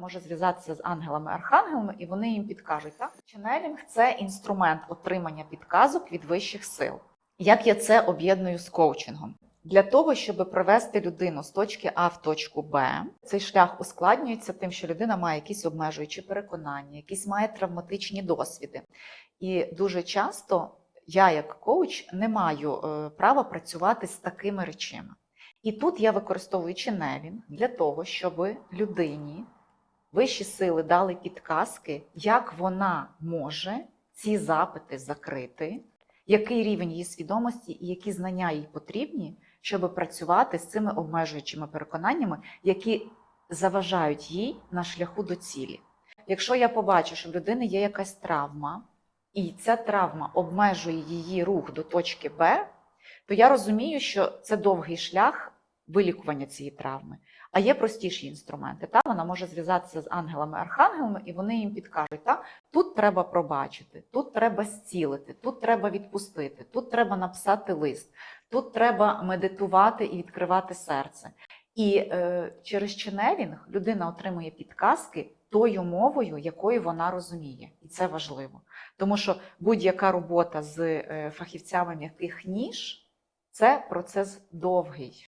може зв'язатися з ангелами-архангелами, і вони їм підкажуть. Так? Ченелінг це інструмент отримання підказок від вищих сил. Як я це об'єдную з коучингом? Для того, щоб привести людину з точки А в точку Б, цей шлях ускладнюється тим, що людина має якісь обмежуючі переконання, якісь має травматичні досвіди. І дуже часто я, як коуч, не маю е, права працювати з такими речами. І тут я використовую ченелінг для того, щоб людині вищі сили дали підказки, як вона може ці запити закрити, який рівень її свідомості і які знання їй потрібні, щоб працювати з цими обмежуючими переконаннями, які заважають їй на шляху до цілі. Якщо я побачу, що в людини є якась травма, і ця травма обмежує її рух до точки Б, то я розумію, що це довгий шлях вилікування цієї травми. А є простіші інструменти. Та вона може зв'язатися з ангелами-архангелами, і вони їм підкажуть: та тут треба пробачити, тут треба зцілити, тут треба відпустити, тут треба написати лист, тут треба медитувати і відкривати серце. І е, через ченелінг людина отримує підказки тою мовою, якою вона розуміє, і це важливо. Тому що будь-яка робота з е, фахівцями м'яких ніж це процес довгий.